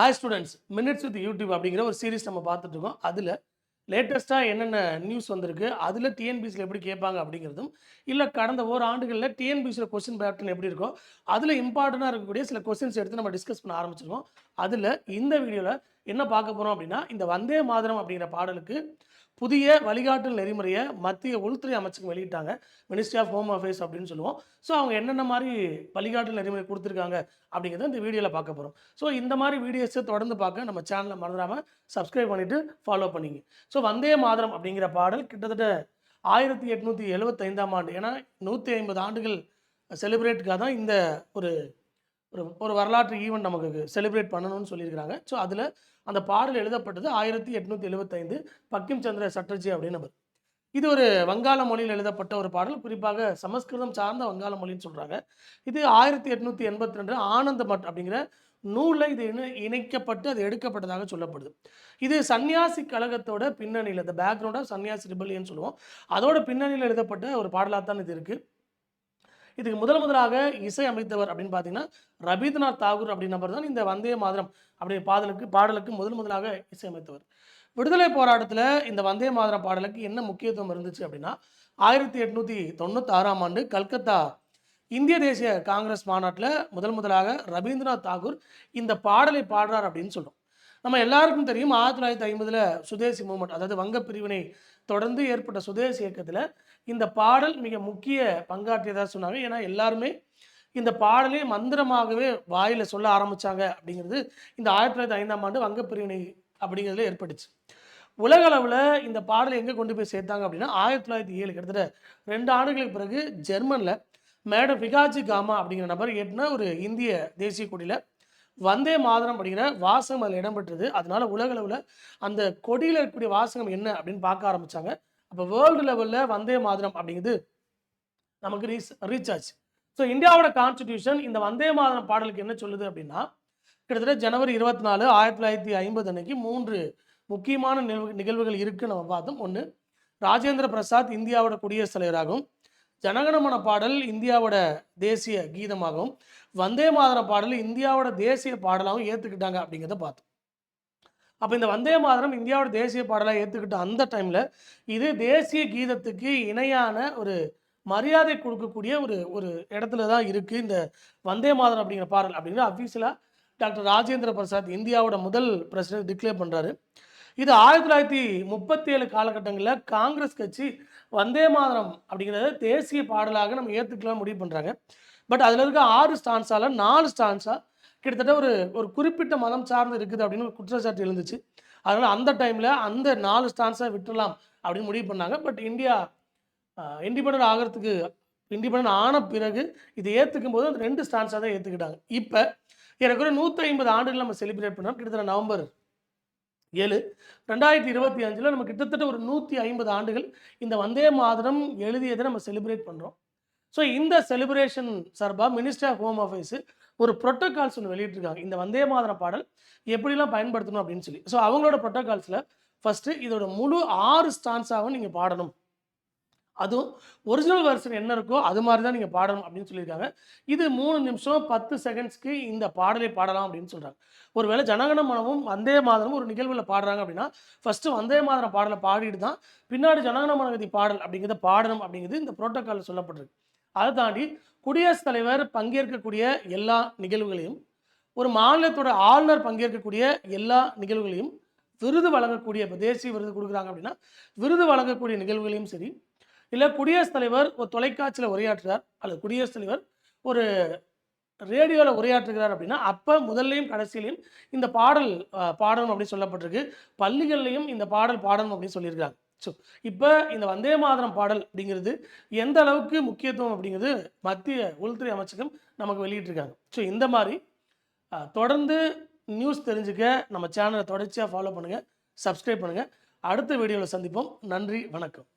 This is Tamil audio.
Hi students minutes with YouTube அப்படிங்கிற ஒரு சீரிஸ் நம்ம பார்த்துட்டு இருக்கோம் அதில் லேட்டஸ்ட்டாக என்னென்ன நியூஸ் வந்திருக்கு அதில் டிஎன்பிசியில் எப்படி கேட்பாங்க அப்படிங்கிறதும் இல்லை கடந்த ஓர் ஆண்டுகளில் டிஎன்பிசியில் கொஸ்டின் பேட்டர்ன் எப்படி இருக்கோ அதில் இம்பார்ட்டண்ட்டாக இருக்கக்கூடிய சில கொஸ்டின்ஸ் எடுத்து நம்ம டிஸ்கஸ் பண்ண ஆரம்பிச்சிருக்கோம். அதில் இந்த வீடியோவில் என்ன பார்க்க போகிறோம் அப்படின்னா இந்த வந்தே மாதரம் அப்படிங்கிற பாடலுக்கு புதிய வழிகாட்டல் நெறிமுறையை மத்திய உள்துறை அமைச்சகம் வெளியிட்டாங்க. மினிஸ்ட்ரி ஆஃப் ஹோம் அஃபேர்ஸ் அப்படின்னு சொல்லுவோம். ஸோ அவங்க என்னென்ன மாதிரி வழிகாட்டல் நெறிமுறை கொடுத்துருக்காங்க அப்படிங்கிறத இந்த வீடியோவில் பார்க்க போகிறோம் ஸோ இந்த மாதிரி வீடியோஸை தொடர்ந்து பார்க்க நம்ம சேனலை மறந்துடாமல் சப்ஸ்கிரைப் பண்ணிவிட்டு ஃபாலோ பண்ணிங்க. ஸோ வந்தே மாதரம் அப்படிங்கிற பாடல் கிட்டத்தட்ட ஆயிரத்தி எட்நூற்றி எழுபத்தைந்தாம் ஆண்டு ஏன்னா நூற்றி ஐம்பது ஆண்டுகள் செலிப்ரேட்டுக்காக தான் இந்த ஒரு ஒரு ஒரு வரலாற்று ஈவெண்ட் நமக்கு செலிப்ரேட் பண்ணணும்னு சொல்லியிருக்கிறாங்க. ஸோ அதில் அந்த பாடல் எழுதப்பட்டது ஆயிரத்தி எட்நூற்றி எழுபத்தைந்து பக்கிம் சந்திர சட்டர்ஜி அப்படின்னு நபர் இது ஒரு வங்காள மொழியில் எழுதப்பட்ட ஒரு பாடல். குறிப்பாக சமஸ்கிருதம் சார்ந்த வங்காள மொழின்னு சொல்கிறாங்க இது ஆயிரத்தி எட்நூற்றி எண்பத்தி ரெண்டு ஆனந்த மட் அப்படிங்கிற நூலில் இது இணை இணைக்கப்பட்டு அது எடுக்கப்பட்டதாக சொல்லப்படுது. இது சன்னியாசி கழகத்தோட பின்னணியில் இந்த பேக்ரவுண்டாக சன்னியாசி ரிபல்லியன் சொல்லுவோம். அதோட பின்னணியில் எழுதப்பட்ட ஒரு பாடலாக தான் இது இருக்குது இதுக்கு முதல் முதலாக இசை அமைத்தவர் அப்படின்னு பார்த்தீங்கன்னா ரவீந்திரநாத் தாகூர் அப்படின்ற நபர் தான் இந்த வந்தே மாதரம் அப்படி பாடலுக்கு பாடலுக்கு முதல் முதலாக இசை அமைத்தவர். விடுதலை போராட்டத்தில் இந்த வந்தே மாதரம் பாடலுக்கு என்ன முக்கியத்துவம் இருந்துச்சு அப்படின்னா ஆயிரத்தி எட்நூற்றி தொண்ணூற்றி ஆறாம் ஆண்டு கல்கத்தா இந்திய தேசிய காங்கிரஸ் மாநாட்டில் முதல் முதலாக ரவீந்திரநாத் தாகூர் இந்த பாடலை பாடுறார் அப்படின்னு சொல்கிறோம் நம்ம எல்லாருக்கும் தெரியும் ஆயிரத்தி தொள்ளாயிரத்தி ஐம்பதில் சுதேசி மூமெண்ட் அதாவது வங்க பிரிவினை தொடர்ந்து ஏற்பட்ட சுதேசி இயக்கத்தில் இந்த பாடல் மிக முக்கிய பங்காற்றியதாக சொன்னாங்க. ஏன்னா எல்லாருமே இந்த பாடலே மந்திரமாகவே வாயில் சொல்ல ஆரம்பித்தாங்க அப்படிங்கிறது இந்த ஆயிரத்தி தொள்ளாயிரத்தி ஐந்தாம் ஆண்டு வங்க பிரிவினை அப்படிங்கிறதுல ஏற்பட்டுச்சு. உலக அளவில் இந்த பாடலை எங்கே கொண்டு போய் சேர்த்தாங்க அப்படின்னா ஆயிரத்தி தொள்ளாயிரத்தி ஏழு கிட்டத்தட்ட ரெண்டு ஆண்டுகளுக்கு பிறகு ஜெர்மனில் மேடம் பிகாஜி காமா அப்படிங்கிற நபர் ஏற்றின ஒரு இந்திய தேசிய கொடியில் வந்தே மாதரம் அப்படிங்கிற வாசகம் அதில் இடம்பெற்றது. அதனால உலக அளவில் அந்த கொடியில் இருக்கக்கூடிய வாசகம் என்ன அப்படின்னு பார்க்க ஆரம்பிச்சாங்க. அப்போ வேர்ல்டு லெவலில் வந்தே மாதரம் அப்படிங்கிறது நமக்கு ரீச் ரீச் ஆச்சு. ஸோ இந்தியாவோட கான்ஸ்டிடியூஷன் இந்த வந்தே மாதரம் பாடலுக்கு என்ன சொல்லுது அப்படின்னா கிட்டத்தட்ட ஜனவரி இருபத்தி நாலு ஆயிரத்தி தொள்ளாயிரத்தி ஐம்பது அன்னைக்கு மூன்று முக்கியமான நிகழ்வு நிகழ்வுகள் இருக்குன்னு நம்ம பார்த்தோம். ஒன்று ராஜேந்திர பிரசாத் இந்தியாவோட குடியரசுத் தலைவராகவும் ஜனகணமன பாடல் இந்தியாவோட தேசிய கீதமாகவும் வந்தே மாதர பாடல் இந்தியாவோட தேசிய பாடலாகவும் ஏற்றுக்கிட்டாங்க அப்படிங்கிறத பார்த்தோம். அப்போ இந்த வந்தே மாதரம் இந்தியாவோட தேசிய பாடலாக ஏற்றுக்கிட்ட அந்த டைமில் இது தேசிய கீதத்துக்கு இணையான ஒரு மரியாதை கொடுக்கக்கூடிய ஒரு ஒரு இடத்துல தான் இருக்குது இந்த வந்தே மாதரம் அப்படிங்கிற பாடல் அப்படின்னு அஃபீஷியலாக டாக்டர் ராஜேந்திர பிரசாத் இந்தியாவோட முதல் பிரசிடென்ட் டிக்ளேர் பண்ணுறாரு இது ஆயிரத்தி தொள்ளாயிரத்தி முப்பத்தி ஏழு காலகட்டங்களில் காங்கிரஸ் கட்சி வந்தே மாதரம் அப்படிங்கிறத தேசிய பாடலாக நம்ம ஏற்றுக்கலாம் முடிவு பண்ணுறாங்க பட் அதில் இருக்க ஆறு ஸ்டான்ஸால் நாலு ஸ்டான்ஸாக கிட்டத்தட்ட ஒரு ஒரு குறிப்பிட்ட மதம் சார்ந்து இருக்குது அப்படின்னு ஒரு குற்றச்சாட்டு எழுந்துச்சு. அதனால் அந்த டைமில் அந்த நாலு ஸ்டான்ஸை விட்டுடலாம் அப்படின்னு முடிவு பண்ணாங்க. பட் இந்தியா இண்டிபெண்ட் ஆகிறதுக்கு இண்டிபெண்ட் ஆன பிறகு இதை ஏற்றுக்கும் போது அந்த ரெண்டு ஸ்டான்ஸாக தான் ஏற்றுக்கிட்டாங்க இப்போ எனக்கு நூற்றி ஐம்பது ஆண்டுகள் நம்ம செலிப்ரேட் பண்ணோம். கிட்டத்தட்ட நவம்பர் ஏழு. ரெண்டாயிரத்தி இருபத்தி அஞ்சில் நம்ம கிட்டத்தட்ட ஒரு நூற்றி ஐம்பது ஆண்டுகள் இந்த வந்தே மாதரம் எழுதியதை நம்ம செலிப்ரேட் பண்ணுறோம் ஸோ இந்த செலிப்ரேஷன் சார்பாக மினிஸ்டர் ஆஃப் ஹோம் அஃபேர்ஸ் ஒரு ப்ரோட்டோகால்ஸ் ஒன்று வெளியிட்டிருக்காங்க. இந்த வந்தே மாதிரம் பாடல் எப்படிலாம் பயன்படுத்தணும் அப்படின்னு சொல்லி. ஸோ அவங்களோட ப்ரோட்டோகால்ஸில் ஃபஸ்ட்டு இதோட முழு ஆறு ஸ்டான்ஸாகவும் நீங்கள் பாடணும். அதுவும் ஒரிஜினல் வெர்ஷன் என்ன இருக்கோ அது மாதிரி தான் நீங்கள் பாடணும் அப்படின்னு சொல்லியிருக்காங்க. இது மூணு நிமிஷம் பத்து செகண்ட்ஸ்க்கு இந்த பாடலை பாடலாம் அப்படின்னு சொல்கிறாங்க ஒருவேளை ஜனகன மனமும் வந்தே மாதமும் ஒரு நிகழ்வில் பாடுறாங்க அப்படின்னா ஃபஸ்ட்டு வந்தே மாதர பாடலை பாடிட்டு தான் பின்னாடி ஜனகன மனகதி பாடல் அப்படிங்கிறத பாடணும் அப்படிங்கிறது இந்த புரோட்டோக்காலில் சொல்லப்பட்டிருக்கு. அதை தாண்டி குடியரசுத் தலைவர் பங்கேற்கக்கூடிய எல்லா நிகழ்வுகளையும் ஒரு மாநிலத்தோட ஆளுநர் பங்கேற்கக்கூடிய எல்லா நிகழ்வுகளையும் விருது வழங்கக்கூடிய இப்போ தேசிய விருது கொடுக்குறாங்க அப்படின்னா விருது வழங்கக்கூடிய நிகழ்வுகளையும் சரி இல்லை குடியரசுத் தலைவர் ஒரு தொலைக்காட்சியில் உரையாற்றுறார் அல்லது குடியரசுத் தலைவர் ஒரு ரேடியோவில் உரையாற்றுகிறார் அப்படின்னா அப்போ முதல்லையும் கடைசியிலையும் இந்த பாடல் பாடணும் அப்படின்னு சொல்லப்பட்டிருக்கு. பள்ளிகள்லையும் இந்த பாடல் பாடணும் அப்படின்னு சொல்லியிருக்காங்க ஸோ இப்போ இந்த வந்தே மாதரம் பாடல் அப்படிங்கிறது எந்த அளவுக்கு முக்கியத்துவம் அப்படிங்கிறது மத்திய உள்துறை அமைச்சகம் நமக்கு வெளியிட்டிருக்காங்க. ஸோ இந்த மாதிரி தொடர்ந்து நியூஸ் தெரிஞ்சுக்க நம்ம சேனலை தொடர்ச்சியாக ஃபாலோ பண்ணுங்கள் சப்ஸ்கிரைப் பண்ணுங்கள் அடுத்த வீடியோவில் சந்திப்போம். நன்றி வணக்கம்.